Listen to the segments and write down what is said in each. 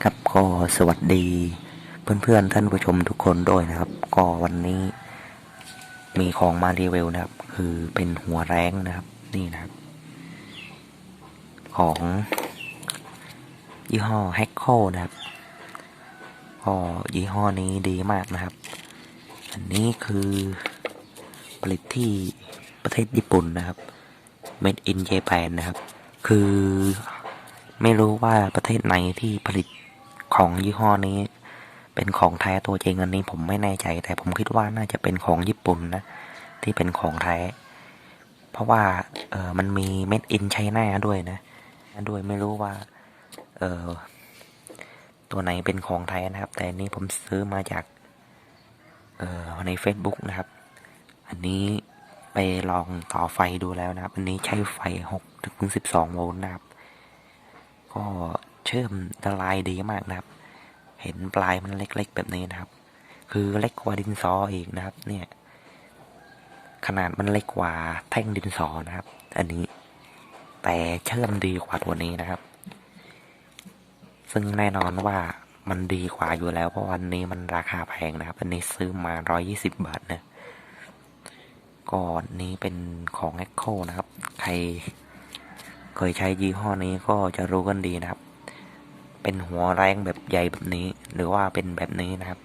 ครับก็สวัสดีเพื่อนๆท่านผู้ชมทุกคนด้วยนะครับ ก็วันนี้มีของมารีวิวนะครับ คือเป็นหัวแรงนะครับ นี่นะครับ ของยี่ห้อแฮกโคนะครับก็ยี่ห้อนี้ดีมากนะครับ อันนี้คือผลิตที่ประเทศญี่ปุ่นนะครับ made in Japan นะครับ คือ ไม่รู้ว่าประเทศไหนที่ผลิตของยี่ห้อนี้ เป็นของแท้ตัวจริงอันนี้ผมไม่แน่ใจ แต่ผมคิดว่าน่าจะเป็นของญี่ปุ่นนะที่เป็นของแท้ เพราะว่าเออมันมี made in China ด้วยนะด้วยไม่รู้ว่า เออตัวไหนเป็นของแท้นะครับ แต่อันนี้ผมซื้อมาจากเออใน Facebook นะครับ อันนี้ไปลองต่อไฟดูแล้วนะครับ อันนี้ใช้ไฟ6ถึง12โวลต์นะครับ ก็เชื่อมละลายดีมากนะครับ เห็นปลายมันเล็กๆแบบนี้นะครับ คือเล็กกว่าดินสออีกนะครับ เนี่ย ขนาดมันเล็กกว่าแท่งดินสอนะครับ อันนี้ แต่เชื่อมดีกว่าตัวนี้นะครับ ซึ่งแน่นอนว่ามันดีกว่าอยู่แล้วเพราะวันนี้มันราคาแพงนะครับ อันนี้ซื้อมาร้อยี่สิบบาทนะก่อนนี้เป็นของ Echo นะครับ ใคร เคยใช้ยี่ห้อนี้ก็จะรู้กันดีนะครับ เป็นหัวแรงแบบใหญ่แบบนี้ หรือว่าเป็นแบบนี้นะครับ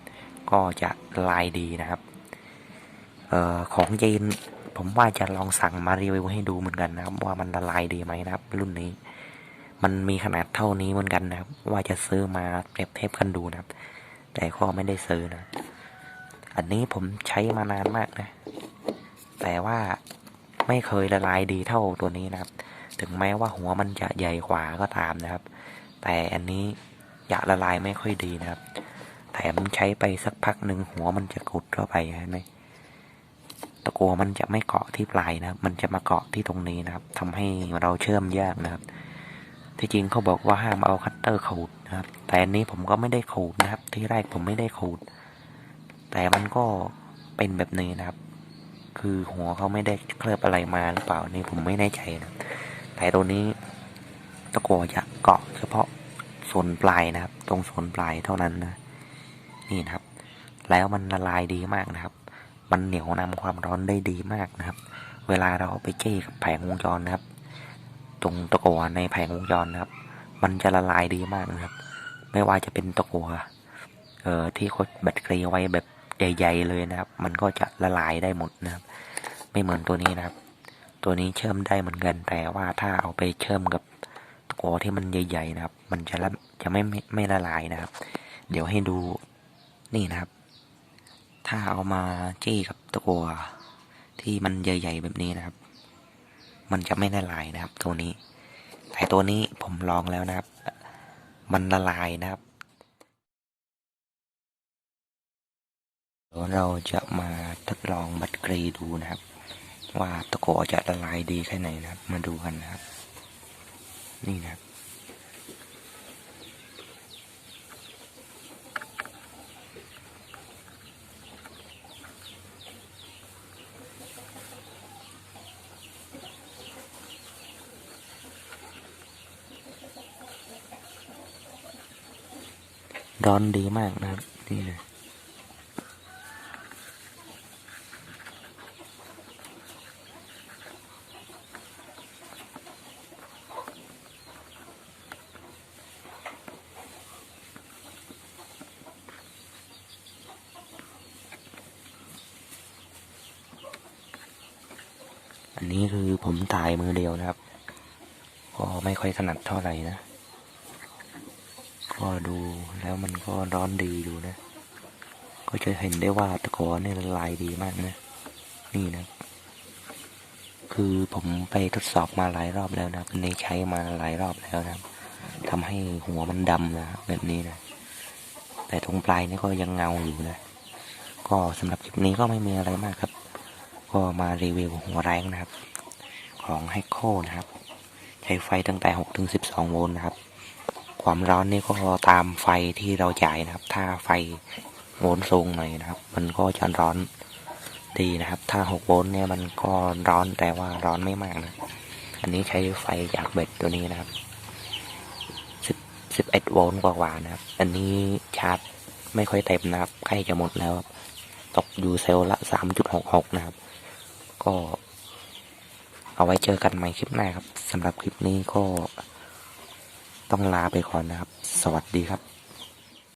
ก็จะลายดีนะครับออของจีนผมว่าจะลองสั่งมารีวิวให้ดูเหมือนกันนะครับ ว่ามันละลายดีไหมนะครับ รุ่นนี้ มันมีขนาดเท่านี้เหมือนกันนะครับ ว่าจะซื้อมาเปรียบเทียบกันดูนะครับ แต่ก็ไม่ได้ซื้อนะ อันนี้ผมใช้มานานมากนะ แต่ว่าไม่เคยละลายดีเท่าตัวนี้นะครับ ถึงแม้ว่าหัวมันจะใหญ่กว่าก็ตามนะครับ แต่อันนี้อยากละลายไม่ค่อยดีนะครับแถมใช้ไปสักพักหนึ่งหัวมันจะกุดเข้าไปใช่ไหมตะกัวมันจะไม่เกาะที่ปลายนะครับ มันจะมาเกาะที่ตรงนี้นะครับทำให้เราเชื่อมยากนะครับ ที่จริงเขาบอกว่าห้ามเอาคัตเตอร์ขูดนะครับ แต่อันนี้ผมก็ไม่ได้ขูดนะครับ ที่แรกผมไม่ได้ขูด แต่มันก็เป็นแบบนี้นะครับ คือหัวเขาไม่ได้เคลือบอะไรมาหรือเปล่านี่ผมไม่แน่ใจนะ แต่ตัวนี้ตะกัวจะเกาะเฉพาะส่วนปลายนะครับ ตรงส่วนปลายเท่านั้นนะ นี่นะครับ แล้วมันละลายดีมากนะครับ มันเหนียวนำความร้อนได้ดีมากนะครับ เวลาเราไปเจ้กับแผงวงจรนะครับ ตรงตะกัวในแผงวงจรนะครับ มันจะละลายดีมากนะครับ ไม่ว่าจะเป็นตะกัวเอ่อที่เขาแบตเตอรี่ไว้แบบใหญ่ ๆ เลยนะครับ มันก็จะละลายได้หมดนะครับ ไม่เหมือนตัวนี้นะครับ ตัวนี้เชื่อมได้เหมือนกันแต่ว่าถ้าเอาไปเชื่อมกับตัวที่มันใหญ่ ๆ นะครับ มันจะละจะไม่ไม่ไม่ละลายนะครับ เดี๋ยวให้ดูนี่นะครับ ถ้าเอามาจี้กับตัวที่มันใหญ่ ๆ แบบนี้นะครับ มันจะไม่ละลายนะครับ ตัวนี้ แต่ตัวนี้ผมลองแล้วนะครับ มันละลายนะครับเดี๋ยวเราจะมาทดลองบัตรกรีดูนะครับ ว่าตะกัวจะละลายดีแค่ไหนนะครับ มาดูกันนะครับ นี่นะครับร้อนดีมากนะครับ นี่เลย อันนี้คือผมถ่ายมือเดียวนะครับ ก็ไม่ค่อยถนัดเท่าไหร่นะ ก็ดูแล้วมันก็ร้อนดีดูนะ ก็จะเห็นได้ว่าตะกอนเนี่ยละลายดีมากนะ นี่นะ คือผมไปทดสอบมาหลายรอบแล้วนะในใช้มาหลายรอบแล้วนะครับทำให้หัวมันดำนะแบบนี้นะ แต่ตรงปลายนี่ก็ยังเงาอยู่นะ ก็สำหรับคลิปนี้ก็ไม่มีอะไรมากครับ ก็มารีวิวหัวแรงนะครับ ของไฮโคนะครับ ใช้ไฟตั้งแต่6ถึง12 โวลต์นะครับ ความร้อนนี่ก็ตามไฟที่เราจ่ายนะครับ ถ้าไฟโวลต์สูงหน่อยนะครับ มันก็จะร้อนดีนะครับ ถ้า 6 โวลต์เนี่ยมันก็ร้อนแต่ว่าร้อนไม่มากนะ อันนี้ใช้ไฟจากแบตตัวนี้นะครับ11 โวลต์กว่าๆนะครับ อันนี้ชาร์จไม่ค่อยเต็มนะครับ ใกล้จะหมดแล้ว ตกอยู่เซลล์ละ 3.66 นะครับ ก็เอาไว้เจอกันใหม่คลิปหน้าครับสำหรับคลิปนี้ก็ต้องลาไปก่อนนะครับ สวัสดีครับ